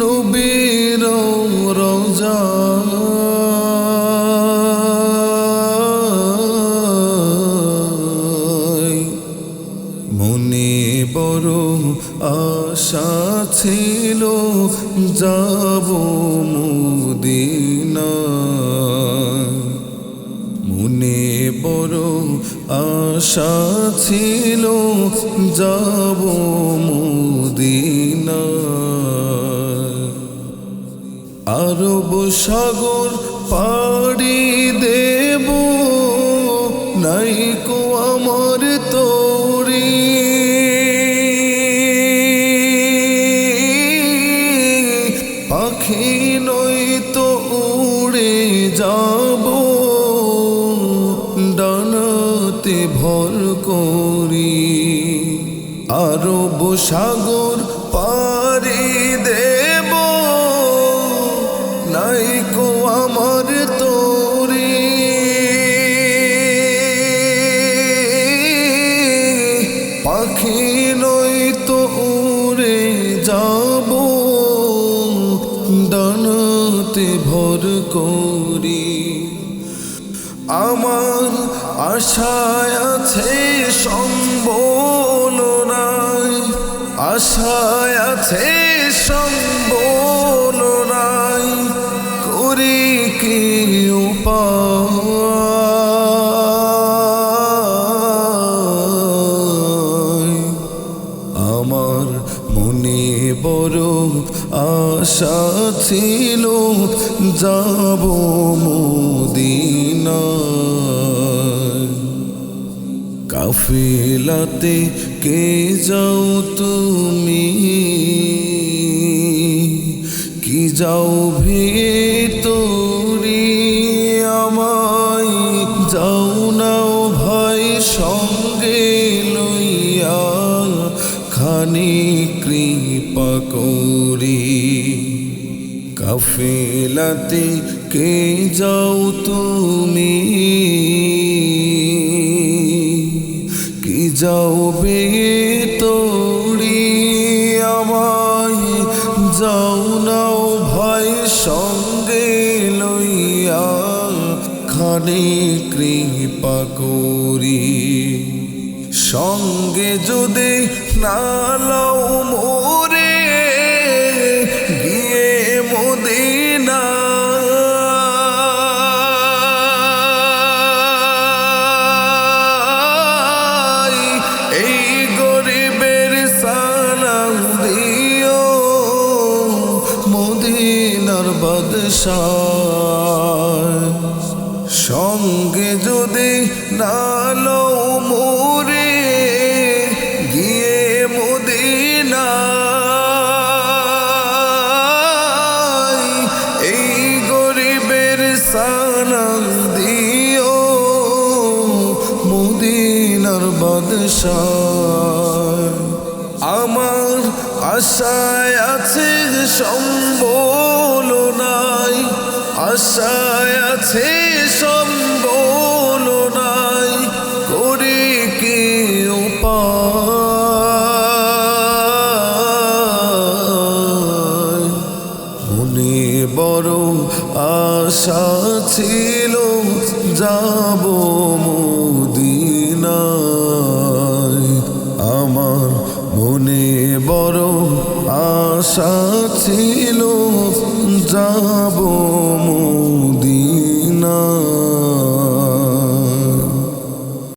নবীর রোজা মনে বড় আশা ছিল যাব মুদিনা মনে বড় আশা ছিল যাব মুদিনা আরব সাগর পাড়ি দেব নাইকো আমার তোরি। পাখি নই তো উড়ে যাব, ডানাতে ভর করি। আরব সাগর পারি দেব নাইকো আমার তোরি। পাখি নই তো উড়ে যাব, ডানাতে ভর করি। আমার আশায় আছে সম্বল নাই আশায় আছে সম্বল করি কি আমার মনে বড় আশা ছিল যাব মদিনা কাফিলাতে কে যাও তুমি? যাও ভিতরি আমায়, যাও নাও ভাই সঙ্গে লইয়া খানি কৃপা করি। কাফেলাতে কে যাও তুমি? কি যাও বে ভাই সঙ্গে লইয়া খানি কৃপা করি। সঙ্গে যদি না লও মোরে, গিয়ে মদিনা। এই গরিবের সালাম দিও মদিনার সঙ্গে যদি না লও মোরে গিয়ে মদিনা এই গরিবের সালাম দিও মদিনার বাদশাহ আমার আশায় আছে সম্বল নাই আশায় আছে সম্বল নাই করি কি মনে বড় আশা ছিল যাব আশা ছিল যাব মুদিনা।